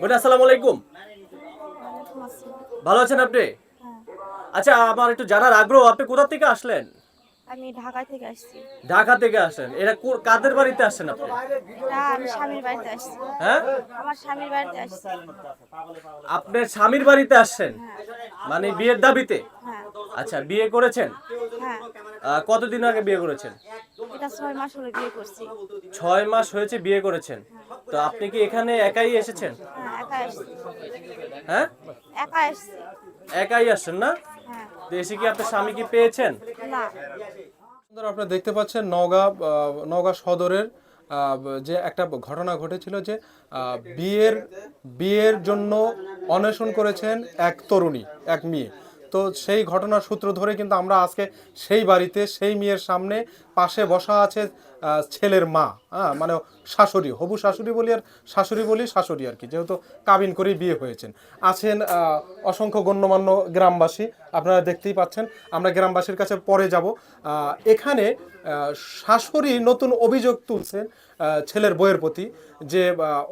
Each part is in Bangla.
বোন আসসালামু আলাইকুম। ভালো আছেন আপনি? হ্যাঁ। আচ্ছা আমার একটু জানার আগ্রহ আপনি কোথা থেকে আসলেন? আমি ঢাকা থেকে আসছি। ঢাকা থেকে আসলেন এরা কাদের বাড়িতে আসছেন আপনি? এটা আমি স্বামীর বাড়িতে আসছি। হ্যাঁ? আমার স্বামীর বাড়িতে আসছি। আপনার স্বামীর বাড়িতে আসছেন? মানে বিয়ের দাবিতে? হ্যাঁ। আচ্ছা বিয়ে করেছেন? হ্যাঁ। কতদিন আগে বিয়ে করেছেন? এটা ছয় মাস হলো বিয়ে করছি। ছয় মাস হয়েছে বিয়ে করেছেন। তো আপনি কি এখানে একাই এসেছেন? হ্যাঁ একা হ্যাঁ? একা আসছি। একাই আসছেন না? হ্যাঁ। তো এসে কি আপনার স্বামী কি পেয়েছেন? না। আপনারা দেখতে পাচ্ছেন নওগাঁ নওগাঁ সদরের যে একটা ঘটনা ঘটেছিল যে বিয়ের বিয়ের জন্য অন্বেষণ করেছেন এক তরুণী এক মেয়ে। তো সেই ঘটনার সূত্র ধরে কিন্তু আমরা আজকে সেই বাড়িতে সেই মেয়ের সামনে পাশে বসা আছে ছেলের মা হ্যাঁ মানে শাশুড়ি, হবু শাশুড়ি বলি আর শাশুড়ি বলি শাশুড়ি আর কি, যেহেতু কাবিন করেই বিয়ে হয়েছেন। আছেন অসংখ্য গণ্যমান্য গ্রামবাসী, আপনারা দেখতেই পাচ্ছেন, আমরা গ্রামবাসীর কাছে পরে যাব। এখানে শাশুড়ি নতুন অভিযোগ তুলছেন ছেলের বইয়ের প্রতি যে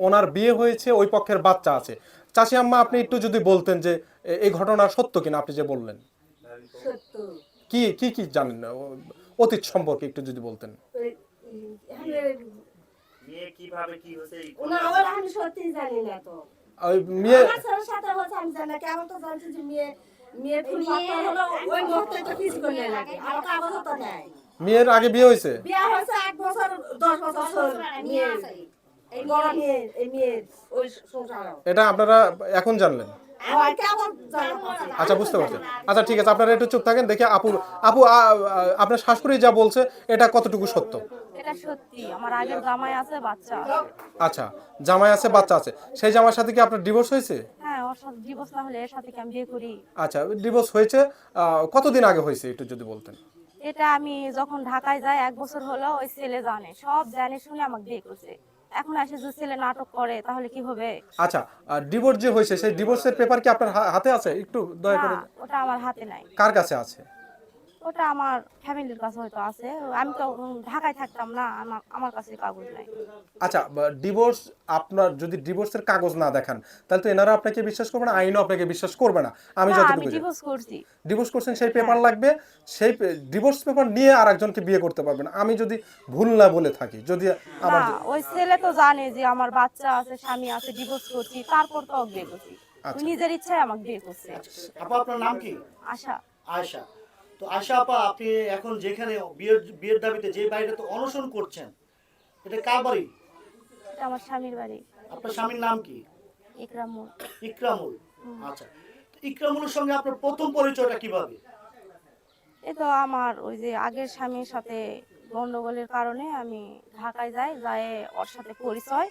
ওনার বিয়ে হয়েছে, ওই পক্ষের বাচ্চা আছে। চাচি আম্মা আপনি একটু যদি বলতেন যে এই ঘটনা সত্য কিনা আপনি যে বললেন। কি কি কি জানেন? অতীত সম্পর্কে একটু যদি বলতেন। কীভাবে কি হয়েছে এই না ওর আমি সত্যি জানি না তো। ওই মেয়ে সাথে হচ্ছে আমি জানি না কেমন তো জানছি যে মেয়ে মেয়ের ফুল পাতা হলো ওই মুহূর্তে তো কিছু করলে লাগে আর কাগজ তো নেয় মেয়ের আগে বিয়ে হয়েছে? বিয়ে হয়েছে এক বছর দশ বছর মেয়ে এটা আপনারা এখন জানলেন? আচ্ছা বুঝতে পারছি। আচ্ছা ঠিক আছে আপনারা একটু চুপ থাকেন দেখি আপু আপু আপনার শাশুড়ি যা বলছে এটা কতটুকু সত্য? এটা সত্যি আমার আগের জামাই আছে বাচ্চা আছে। আচ্ছা জামাই আছে বাচ্চা আছে। সেই জামাইয়ের সাথে কি আপনার ডিভোর্স হয়েছে? হ্যাঁ ওর সাথে ডিভোর্স না হলে এর সাথে কি আমি বিয়ে করি? আচ্ছা ডিভোর্স হয়েছে আহ, কতদিন আগে হয়েছে একটু যদি বলতেন? এটা আমি যখন ঢাকায় যাই এক বছর হলো ওই ছেলে জানে সব জানে শুনে আমাকে বিয়ে করছে। এখন এসে যদি ছেলে নাটক করে তাহলে কি হবে? আচ্ছা ডিভোর্স যে হয়েছে সেই ডিভোর্সের পেপার কি আপনার হা- হাতে আছে? একটু দয়া করে না ওটা আমার হাতে নাই। কার কাছে আছে? ওটা আমার ফ্যামিলির কাছে হয়তো আছে। আমি তো ঢাকায় থাকতাম না আমার আমার কাছে কাগজ নাই। আচ্ছা ডিভোর্স আপনার যদি ডিভোর্সের কাগজ না দেখান তাহলে তো এনারা আপনাকে বিশ্বাস করবে না আইনও আপনাকে বিশ্বাস করবে না। আমি না আমি ডিভোর্স করছি। ডিভোর্স করছেন সেই পেপার লাগবে সেই ডিভোর্স পেপার নিয়ে আর একজনকে বিয়ে করতে পারবেন আমি যদি ভুল না বলে থাকি যদি আমার ওই ছেলে তো জানে যে আমার বাচ্চা আছে স্বামী আছে ডিভোর্স করছি তারপর তো ওকে বিয়ে করছি। আচ্ছা। নিজের ইচ্ছায় আমাকে বিয়ে করছে। আপা আপনার নাম কি? আশা। আয়শা। তো আশা আপা আপনি এখন যেখানে বিয়ের বিয়ের দাবিতে যে বাড়িটাতে অনশন করছেন এটা কার বাড়ি? আমার স্বামীর বাড়ি। আপনার স্বামীর নাম কি? ইকরামুল। ইকরামুল। আচ্ছা তো ইকরামুলের সঙ্গে আপনার প্রথম পরিচয়টা কীভাবে? এ তো আমার ওই যে আগের স্বামীর সাথে গন্ডগোলের কারণে আমি ঢাকায় যাই যাই ওর সাথে পরিচয়।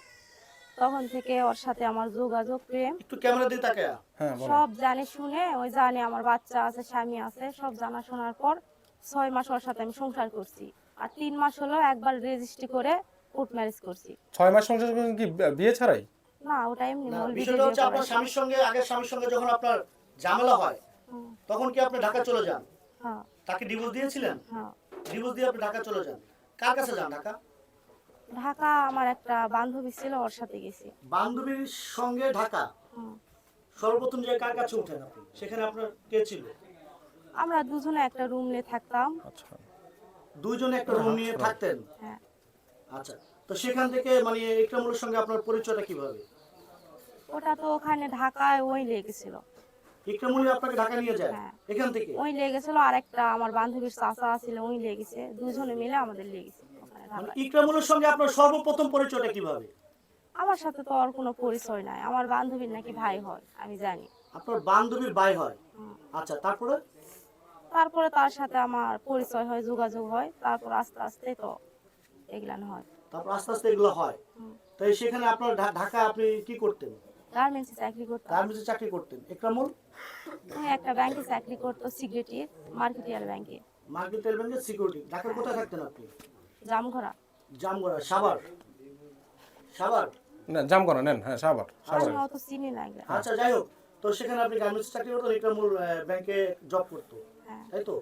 তখন থেকে ওর সাথে আমার যোগাযোগ প্রেম। একটু ক্যামেরা দিয়ে তাকায়া। হ্যাঁ বলো। সব জানে শুনে ওই জানে আমার বাচ্চা আছে স্বামী আছে সব জানা শোনার পর ছয় মাস ওর সাথে আমি সংসার করছি। আর তিন মাস হলো একবার রেজিস্ট্রি করে কোর্ট ম্যারেজ করছি। ছয় মাস সংসার করেন কি বিয়ে ছাড়াই? না ওটা এমনি বিষয়টা হচ্ছে আপনার স্বামীর সঙ্গে আগের স্বামীর সঙ্গে যখন আপনার ঝামেলা হয় তখন কি আপনি ঢাকা চলে যান? হ্যাঁ। তাকে ডিভোর্স দিয়েছিলেন? হ্যাঁ। ডিভোর্স দিয়ে আপনি ঢাকা চলে যান। কার কাছে যান ঢাকা? ঢাকা আমার একটা বান্ধবী ছিল ওর সাথে গেছি। বান্ধবীর সঙ্গে ঢাকা? সর্বপ্রথম যে কার কাছে উঠেন আপনি? সেখানে আপনার কে ছিল? আমরা দুজনে একটা রুম নিয়ে থাকতাম। আচ্ছা। দুইজনে একটা রুম নিয়ে থাকতেন? হ্যাঁ। আচ্ছা। তো সেখান থেকে মানে ইকরামুলের সঙ্গে আপনার পরিচয়টা কীভাবে? ওটা তো ওখানে ঢাকায় ওই লেগেছিল। ইকরামুল আপনাকে ঢাকা নিয়ে যায়? হ্যাঁ। এখান থেকে? ওই লেগেছিল আর একটা আমার বান্ধবীর চাচা ছিল ওই লেগেছে। দুজনে মিলে আমাদের লেগেছে। ইকরামুলের সঙ্গে আপনার সর্বপ্রথম পরিচয়টা কীভাবে? আমার সাথে তো আর কোনো পরিচয় নাই। আমার বান্ধবীর নাকি ভাই হয় আমি জানি। আপনার বান্ধবীর ভাই হয়? আচ্ছা তারপরে? তারপরে তার সাথে আমার পরিচয় হয় যোগাযোগ হয়। তারপর আস্তে আস্তে তো এগুলান হয়। তারপর আস্তে আস্তে এগুলো হয়। তাই সেখানে আপনার ঢাকা আপনি কি করতেন? গার্মেন্টসে চাকরি করতাম। গার্মেন্টসে চাকরি করতেন। ইকরামুল? ওই একটা ব্যাংকে চাকরি করতো সিগারেটির মার্কেটিয়ার ব্যাংকে। মার্কেট টেল ব্যাংকের সিকিউরিটি। ঢাকার কোথায় থাকতেন আপনি? জামঘরা জামগড়া সাভার। সাভার? না জাম নেন হ্যাঁ সাবার সাবার আমি অত চিনি না এগুলা। আচ্ছা যাই হোক তো সেখানে আপনি গার্মেন্টস চাকরি করতেন ইকরামুল আহ, ব্যাংকে জব করতো। হ্যাঁ। তাই তো?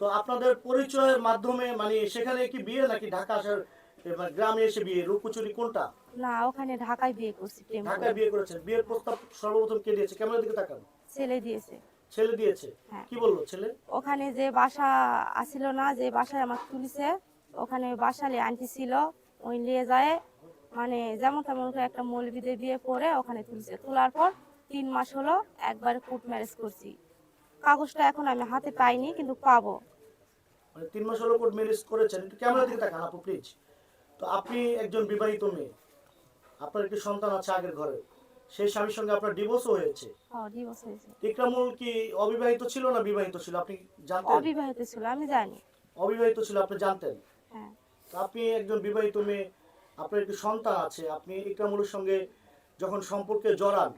তো আপনাদের পরিচয়ের মাধ্যমে মানে সেখানে কি বিয়ে নাকি ঢাকা আসার মানে গ্রামে এসে বিয়ে রূপকুচুরি কোনটা? না ওখানে ঢাকায় বিয়ে করছি প্রেম করে। ঢাকায় বিয়ে করেছেন। বিয়ের প্রস্তাব সর্বপ্রথম কে দিয়েছে? ক্যামেরার দিকে তাকান? ছেলে দিয়েছে। ছেলে দিয়েছে? হ্যাঁ। কি বলল ছেলে? ওখানে যে বাসা আসিল না যে বাসায় আমার তুলিছে ওখানে বাসালে আন্টি ছিল ওই নিয়ে যায় মানে যেমন তেমন করে একটা মৌলবিদের বিয়ে করে ওখানে তুলছে। তোলার পর তিন মাস হলো একবারে কোর্ট ম্যারেজ করছি। কাগজটা এখন আমি হাতে পাইনি কিন্তু পাবো। মানে তিন মাস হলো কোর্ট ম্যারেজ করেছেন একটু ক্যামেরার দিকে তাকান আপু প্লিজ তো আপনি একজন বিবাহিত মেয়ে আপনার একটি সন্তান আছে আগের ঘরে সেই স্বামীর সঙ্গে আপনার ডিভোর্সও হয়েছে। ডিভোর্স হয়েছে। ইকরামুল কি অবিবাহিত ছিল না বিবাহিত ছিল আপনি জানতেন? অবিবাহিত ছিল আমি জানি। অবিবাহিত ছিল আপনি জানতেন? তো আপনি একজন বিবাহিত মেয়ে আপনার একটি সন্তান আছে আপনি ইকরামুলের সঙ্গে যখন সম্পর্কে জড়ান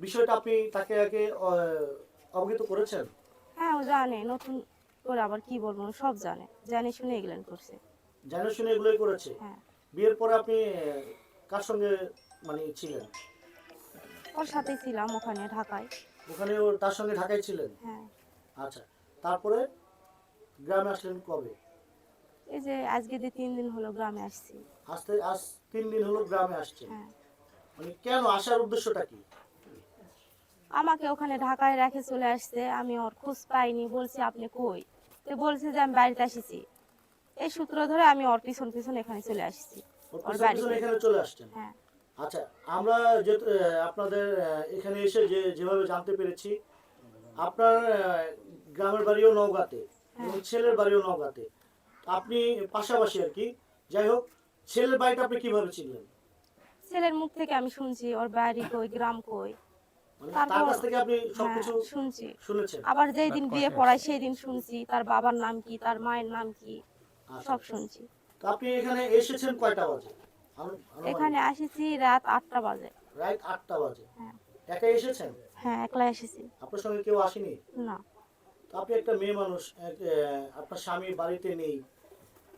বিষয়টা আপনি তাকে আগে অবগত করেছেন? হ্যাঁ ও জানে নতুন করে আবার কি বলব সব জানে জানে শুনে এগুলেন করছে। জানে শুনে এগুলোই করেছে? হ্যাঁ। বিয়ের পরে আপনি কার সঙ্গে মানে ছিলেন? ওর সাথেই ছিলাম ওখানে ঢাকায়। ওখানে ওর তার সঙ্গে ঢাকায় ছিলেন? হ্যাঁ। আচ্ছা তারপরে গ্রামে আসলেন কবে? এই যে আজকে দিয়ে তিন দিন হলো গ্রামে আসছি। আসতে আজ তিন দিন হলো গ্রামে আসছেন। হ্যাঁ। মানে কেন আসার উদ্দেশ্যটা কি? আমাকে ওখানে ঢাকায় রেখে চলে আসছে আমি ওর খোঁজ পাইনি বলছি আপনি কই? তো বলছে যে আমি বাড়িতে এসেছি এই সূত্র ধরে আমি ওর পিছন পিছন এখানে চলে আসছি ওর বাড়িতে। এখানে চলে আসছেন? হ্যাঁ। আচ্ছা আমরা যে আপনাদের এখানে এসে যে যেভাবে জানতে পেরেছি আপনার গ্রামের বাড়িও নওগাঁতে এবং ছেলের বাড়িও নওগাঁতে। আপনি পাশাপাশি আর কি। যাই হোক ছেলের বাড়িটা আপনি কীভাবে চিনলেন? ছেলের মুখ থেকে আমি শুনছি ওর বাড়ি কই গ্রাম কই। মানে তার কাছ থেকে আপনি হ্যাঁ সবকিছু শুনছি। শুনেছেন। আবার যেই দিন বিয়ে পড়ায় সেই দিন শুনছি তার বাবার নাম কি তার মায়ের নাম কি আচ্ছা। সব শুনছি। তো আপনি এখানে এসেছেন কয়টা বাজে? এখানে আসেছি রাত বাজে। রাত বাজে। হ্যাঁ। এসেছেন? হ্যাঁ একলা এসেছি। আপনার সঙ্গে কেউ আসেনি? না। তো আপনি একটা মেয়ে মানুষ আপনার স্বামী বাড়িতে নেই।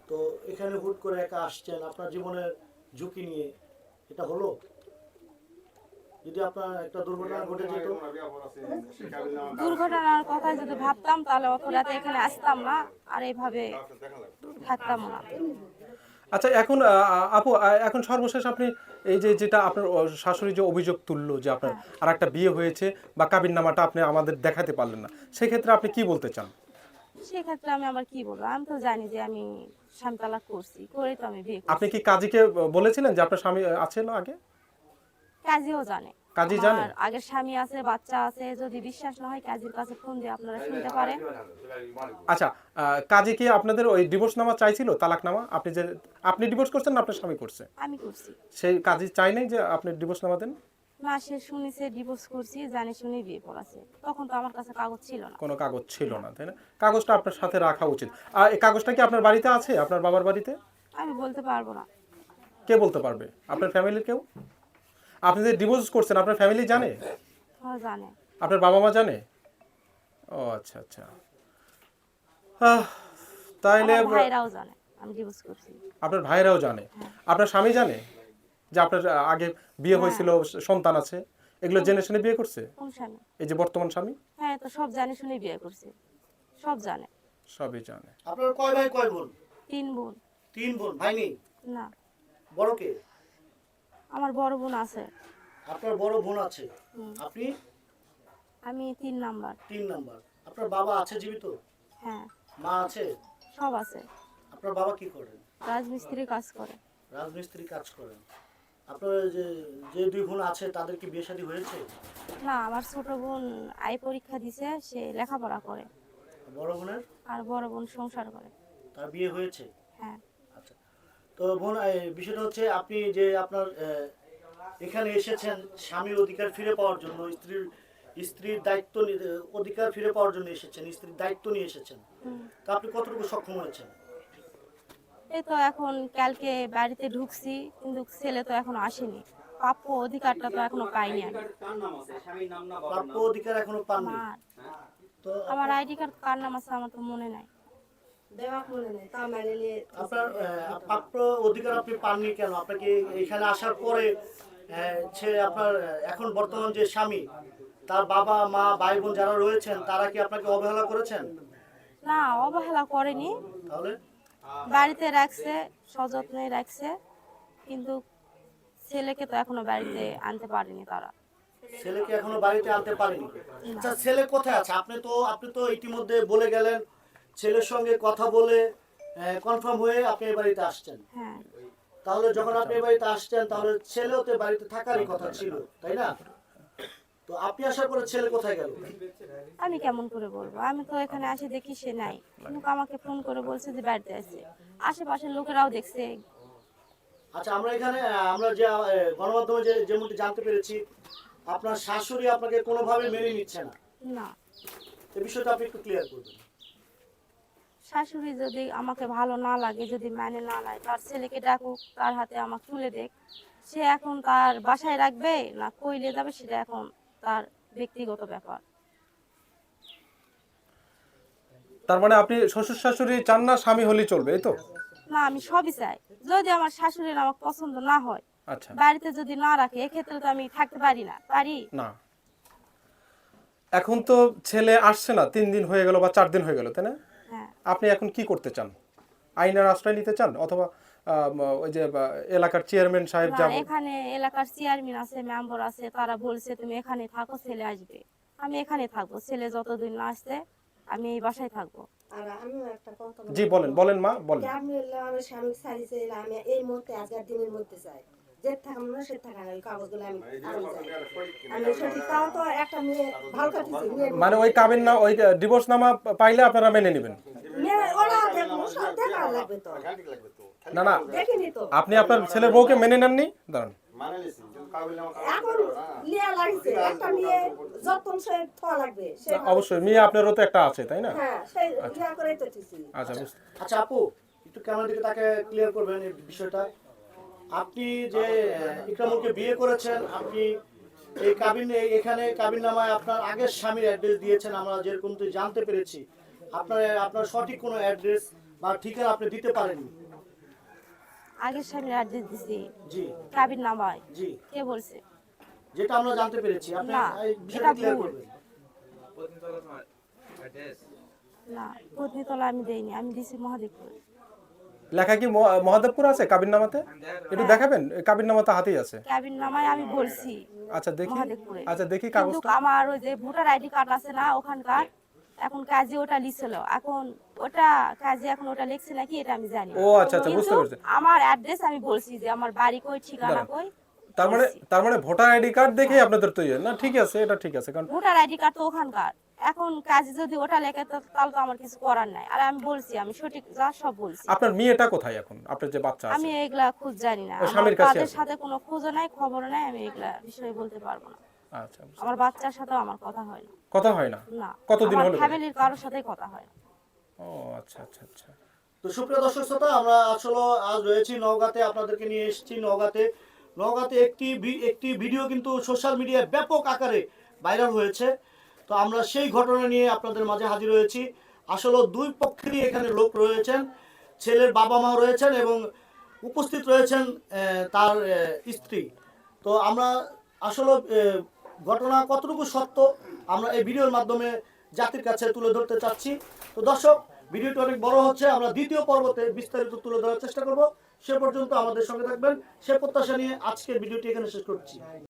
তো এখানে হুট করে একা আসছেন আপনার জীবনের ঝুঁকি নিয়ে এটা হলো? যদি আপনার একটা দুর্ঘটনা ঘটে যেত? দুর্ঘটনার কথা যদি ভাবতাম তাহলে অত রাতে এখানে আসতাম না আর এইভাবে থাকতাম না। আচ্ছা এখন আপু এখন সর্বশেষ আপনি এই যে যেটা আপনার শাশুড়ি যে অভিযোগ তুললো যে আপনার আর একটা বিয়ে হয়েছে বা কাবিন নামাটা আপনি আমাদের দেখাতে পারলেন না সেক্ষেত্রে আপনি কি বলতে চান? সেক্ষেত্রে আমি আবার কি বলব? আমি তো জানি যে আমি স্বামী তালাক করছি করেই তো আমি বিয়ে আপনি কি কাজীকে বলেছিলেন যে আপনার স্বামী আছে না আগে? কাজীও জানে। কাজী জানে? আগের স্বামী আছে বাচ্চা আছে যদি বিশ্বাস না হয় কাজীর কাছে ফোন দিয়ে আপনারা শুনতে পারেন। আচ্ছা কাজী কি আপনাদের ওই ডিভোর্স নামা চাইছিল তালাক নামা আপনি যে আপনি ডিভোর্স করছেন না আপনার স্বামী করছে? আমি করছি। সেই কাজী চাই নাই যে আপনি ডিভোর্স নামা দেন? না সে শুনেছে ডিভোর্স করছি জানি শুনে বিয়ে পড়াছে তখন তো আমার কাছে কাগজ ছিল না। কোনো কাগজ ছিল না তাই না? কাগজটা আপনার সাথে রাখা উচিত। আর এই কাগজটা কি আপনার বাড়িতে আছে? আপনার বাবার বাড়িতে? আমি বলতে পারব না। কে বলতে পারবে? আপনার ফ্যামিলির কেউ? আপনি যে ডিভোর্স করছেন আপনার ফ্যামিলি জানে? হ্যাঁ জানে। আপনার বাবা মা জানে? ও আচ্ছা আচ্ছা। আহ, তাইলে আমার ভাইরাও জানে আমি ডিভোর্স করছি। আপনার ভাইরাও জানে। আপনার স্বামী জানে? যে আপনার আগে বিয়ে হয়েছিল সন্তান আছে এগুলো জেনে শুনে বিয়ে করছে? এই যে বর্তমান স্বামী? হ্যাঁ তো সব জানে শুনে বিয়ে করছে। সব জানে। সবই জানে। আপনার কয় ভাই কয় বোন? তিন বোন। তিন বোন ভাই নেই না। বড় কে? আমার বড় বোন আছে। আপনার বড় বোন আছে। আপনি? আমি তিন নাম্বার। তিন নাম্বার। আপনার বাবা আছে জীবিত? হ্যাঁ। মা আছে? সব আছে। আপনার বাবা কি করেন? রাজমিস্ত্রি কাজ করে। রাজমিস্ত্রি কাজ করেন। আপনার যে যে দুই বোন আছে তাদের কি বিয়ে শাদী হয়েছে? না আমার ছোট বোন আই পরীক্ষা দিছে সে লেখাপড়া করে। বড় বোনের? আর বড় বোন সংসার করে। তার বিয়ে হয়েছে? হ্যাঁ। আচ্ছা। তো বোন বিষয়টা হচ্ছে আপনি যে আপনার এখানে এসেছেন স্বামীর অধিকার ফিরে পাওয়ার জন্য স্ত্রীর স্ত্রীর দায়িত্ব অধিকার ফিরে পাওয়ার জন্য এসেছেন স্ত্রীর দায়িত্ব নিয়ে এসেছেন। তা আপনি কতটুকু সক্ষম হয়েছেন? এই তো এখন কালকে বাড়িতে ঢুকছি কিন্তু ছেলে তো এখনও আসেনি। প্রাপ্য অধিকারটা তো এখনও পাইনি আমি। প্রাপ্য অধিকার এখনও পাননি? আমার। তো আমার আইডি কার্ড কার নাম আছে আমার তো মনে নাই। দেওয়া নেই তা নিয়ে আপনার প্রাপ্য অধিকার আপনি পাননি কেন? আপনাকে এখানে আসার পরে সে আপনার এখন বর্তমান যে স্বামী তার বাবা মা ভাই বোন যারা রয়েছেন তারা কি আপনাকে অবহেলা করেছেন? না অবহেলা করেনি। তাহলে? বাড়িতে রাখছে সযত্নে রাখছে কিন্তু ছেলেকে তো এখনও বাড়িতে আনতে পারেনি তারা। ছেলেকে এখনও বাড়িতে আনতে পারেনি? আচ্ছা ছেলে কোথায় আছে? আপনি তো আপনি তো ইতিমধ্যে বলে গেলেন ছেলের সঙ্গে কথা বলে কনফার্ম হয়ে আপনি বাড়িতে আসছেন। হ্যাঁ। তাহলে যখন আপনি বাড়িতে আসছেন তাহলে ছেলেও তো বাড়িতে থাকারই কথা ছিল তাই না? তো আপনি আসার পরে ছেলে কোথায় গেল? আমি কেমন করে বলব? আমি তো এখানে আসে দেখি সে নাই। কিন্তু আমাকে ফোন করে বলছে যে বাড়িতে আছে। আশেপাশের লোকেরাও দেখছে। আচ্ছা আমরা এখানে আমরা যে গণমাধ্যমে যে যেমনটি জানতে পেরেছি আপনার শাশুড়ি আপনাকে কোনোভাবে মেনে নিচ্ছে না। না। এই বিষয়টা আপনি একটু ক্লিয়ার করবেন শাশুড়ি যদি আমাকে ভালো না লাগে যদি মানে না লাগে তার ছেলেকে ডাকুক তার হাতে আমাকে তুলে দেখ সে এখন তার বাসায় রাখবে না কইলে যাবে সেটা এখন তার ব্যক্তিগত ব্যাপার। তার মানে আপনি শ্বশুর শাশুড়ি চান না স্বামী হলেই চলবে এই তো? না আমি সবই চাই। যদি আমার শাশুড়ির আমার পছন্দ না হয় আচ্ছা। বাড়িতে যদি না রাখে এক্ষেত্রে তো আমি থাকতে পারি না। পারি? না। এখন তো ছেলে আসছে না তিন দিন হয়ে গেল বা চার দিন হয়ে গেল তাই না? হ্যাঁ। আপনি এখন কি করতে চান? আইনের আশ্রয় নিতে চান অথবা ওই যে এলাকার চেয়ারম্যান সাহেব না এখানে এলাকার চেয়ারম্যান আছে মেম্বার আছে তারা বলছে তুমি এখানে থাকো ছেলে আসবে। আমি এখানে থাকব ছেলে যতদিন না আসছে আমি এই বাসায় থাকব। আর আমিও একটা কথা জি বলেন বলেন মা বলেন। আমি আমার স্বামী সারি আমি এই মুহূর্তে আজকের দিনের মধ্যে চাই। যে থাকাম না সে থাকা ওই কাগজগুলো আমি আমি সঠিক তাও তো একটা মেয়ে ভালো কাটিছে মানে ওই কাবিন না ওই ডিভোর্স নামা পাইলে আপনারা মেনে নেবেন। ওরা দেখব সব দেখা লাগবে তো। না না। দেখিনি তো। আপনি আপনার ছেলের বউকে মেনে নেননি? দাঁড়ান। সে অবশ্যই মেয়ে আপনারও তো একটা আছে তাই না? হ্যাঁ দিছি। আচ্ছা বুঝতে আচ্ছা আপু একটু ক্যামেরা দিকে তাকে ক্লিয়ার করবেন এই বিষয়টা। আপনি যে ইকরামুলকে বিয়ে করেছেন আপনি এই কাবিন এই- এখানে কাবিন নামায় আপনার আগের স্বামীর অ্যাড্রেস দিয়েছেন আমরা যেরকম তো জানতে পেরেছি। আপনার আপনার সঠিক কোনো অ্যাড্রেস বা ঠিকানা আপনি দিতে পারেননি। আগের অ্যাড্রেস দিছি। জি। কাবির নামায় জি। কে বলছে? যেটা আমরা জানতে পেরেছি। আপনি বিষয়টা ক্লিয়ার করবেন। না পত্নীতলা আমি দেইনি আমি দিছি মহাদেবপুর। লেখা কি ম- মহাদেবপুর আছে কাবিন নামাতে? একটু দেখাবেন? কাবিন নামাতে হাতেই আছে। কাবির নামায় আমি বলছি আচ্ছা দেখি। আচ্ছা দেখি কাগজটা। আমার ওই যে ভোটার আইডি কার্ড আছে না ওখানকার এখন কাজে ওটা লিখছিল। এখন ওটা কাজে এখন ওটা লিখছে নাকি এটা আমি জানি ও আচ্ছা আচ্ছা বুঝতে পেরেছি। আমার অ্যাড্রেস আমি বলছি যে আমার বাড়ি কই ঠিকানা কই? তার মানে তার মানে ভোটার আইডি কার্ড দেখেই আপনাদের তৈরি হয়। না ঠিক আছে এটা ঠিক আছে কারণ ভোটার আইডি কার্ড তো ওখানকার। এখন কাজে যদি ওটা লেখে তো তাহলে তো আমার কিছু করার নাই। আর আমি বলছি আমি সঠিক যা সব বলছি। আপনার মেয়েটা কোথায় এখন? আপনার যে বাচ্চা আছে। আমি এগুলা খোঁজ জানি না। আমার স্বামীর কাছে তাদের সাথে কোনো খোঁজও নাই খবরও নাই আমি এগুলা বিষয়ে বলতে পারব না। আচ্ছা আমার বাচ্চার সাথেও আমার কথা হয় না। কথা হয় না? কতদিন হলো? ফ্যামিলির কারোর সাথেই কথা হয় না। ও আচ্ছা আচ্ছা আচ্ছা। তো সুপ্রিয় দর্শক শ্রোতা আমরা আসলে আজ রয়েছি নওগাঁতে। আপনাদেরকে নিয়ে এসেছি নওগাঁতে। নওগাঁতে একটি একটি ভিডিও কিন্তু সোশ্যাল মিডিয়ায় ব্যাপক আকারে ভাইরাল হয়েছে। তো আমরা সেই ঘটনা নিয়ে আপনাদের মাঝে হাজির হয়েছি। আসলে দুই পক্ষেরই এখানে লোক রয়েছেন। ছেলের বাবা মা রয়েছেন এবং উপস্থিত রয়েছেন তার স্ত্রী। তো আমরা আসলে ঘটনা কতটুকু সত্য আমরা এই ভিডিওর মাধ্যমে জাতির কাছে তুলে ধরতে চাচ্ছি। তো দর্শক, ভিডিওটি অনেক বড় হচ্ছে, আমরা দ্বিতীয় পর্বতে বিস্তারিত তুলে ধরার চেষ্টা করব। সে পর্যন্ত আমাদের সঙ্গে থাকবেন। সে প্রত্যাশা নিয়ে আজকের ভিডিওটি এখানে শেষ করছি।